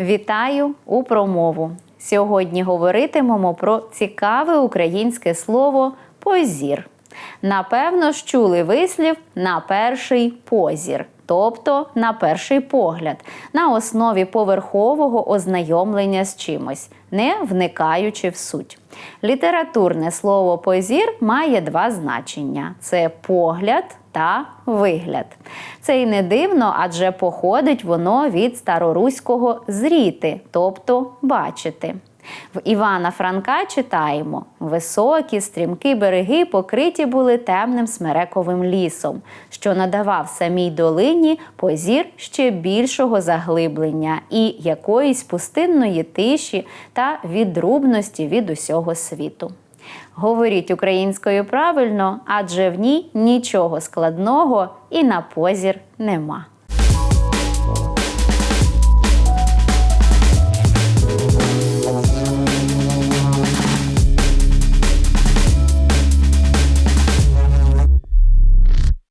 Вітаю у промову. Сьогодні говоритимемо про цікаве українське слово позір. Напевно ж чули вислів на перший позір, тобто на перший погляд, на основі поверхового ознайомлення з чимось, не вникаючи в суть. Літературне слово позір має два значення: це погляд та вигляд. Це й не дивно, адже походить воно від староруського зріти, тобто бачити. В Івана Франка читаємо: високі, стрімкі береги покриті були темним смерековим лісом, що надавав самій долині позір ще більшого заглиблення і якоїсь пустинної тиші та відрубності від усього світу. Говоріть українською правильно, адже в ній нічого складного і на позір нема.